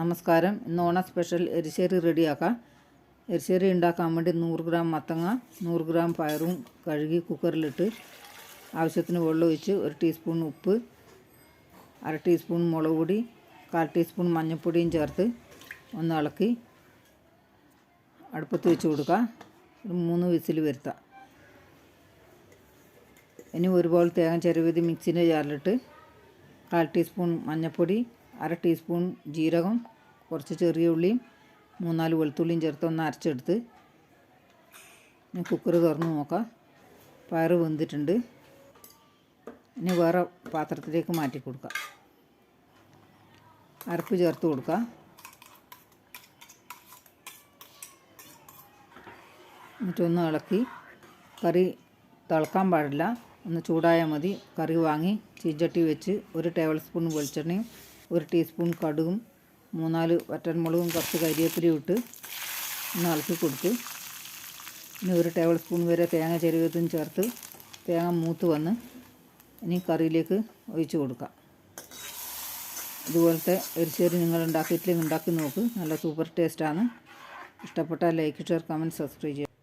നമസ്കാരം. ഇന്ന് ഓണ സ്പെഷ്യൽ എരിശ്ശേരി റെഡിയാക്കാം. എരിശ്ശേരി ഉണ്ടാക്കാൻ വേണ്ടി നൂറ് ഗ്രാം മത്തങ്ങ നൂറ് ഗ്രാം പയറും കഴുകി കുക്കറിലിട്ട് ആവശ്യത്തിന് വെള്ളം ഒഴിച്ച് ഒരു ടീസ്പൂൺ ഉപ്പ് അര ടീസ്പൂൺ മുളക് പൊടി കാൽ ടീസ്പൂൺ മഞ്ഞൾപ്പൊടിയും ചേർത്ത് ഒന്ന് ഇളക്കി അടുപ്പത്ത് വെച്ച് കൊടുക്കുക ഒരു മൂന്ന് വിസിൽ വരുത്താം. ഇനി ഒരുപോലെ തേങ്ങ ചെറുവിധി മിക്സിന്റെ ജാറിലിട്ട് കാൽ ടീസ്പൂൺ മഞ്ഞൾപ്പൊടി അര ടീസ്പൂൺ ജീരകം കുറച്ച് ചെറിയ ഉള്ളിയും മൂന്നാൽ വെളുത്തുള്ളിയും ചേർത്ത് ഒന്ന് അരച്ചെടുത്ത് ഇനി കുക്കർ തുറന്ന് നോക്കാം. പയറ് വെന്തിട്ടുണ്ട്. ഇനി വേറെ പാത്രത്തിലേക്ക് മാറ്റി കൊടുക്കാം. അരപ്പ് ചേർത്ത് കൊടുക്കുക എന്നിട്ടൊന്ന് ഇളക്കി. കറി തിളക്കാൻ പാടില്ല. ഒന്ന് ചൂടായാൽ മതി. കറി വാങ്ങി ചീഞ്ചട്ടി വെച്ച് ഒരു ടേബിൾ സ്പൂൺ വെളിച്ചെണ്ണയും ഒരു ടീസ്പൂൺ കടുകും മൂന്നാൽ വറ്റൻമുളകും കുറച്ച് കരിവേപ്പിലയും ഇട്ട് ഒന്ന് ഇളക്കി കൊടുത്ത്. ഇനി ഒരു ടേബിൾ സ്പൂൺ വരെ തേങ്ങ ചെരുവത്തും ചേർത്ത് തേങ്ങ മൂത്ത് വന്ന് ഇനി കറിയിലേക്ക് ഒഴിച്ചു കൊടുക്കാം. ഇതുപോലത്തെ എരിശ്ശേരി നിങ്ങൾ ഉണ്ടാക്കിയിട്ടില്ലെങ്കിൽ ഉണ്ടാക്കി നോക്ക്. നല്ല സൂപ്പർ ടേസ്റ്റാണ്. ഇഷ്ടപ്പെട്ടാൽ ലൈക്ക് ഷെയർ കമന്റ് സബ്സ്ക്രൈബ് ചെയ്യുക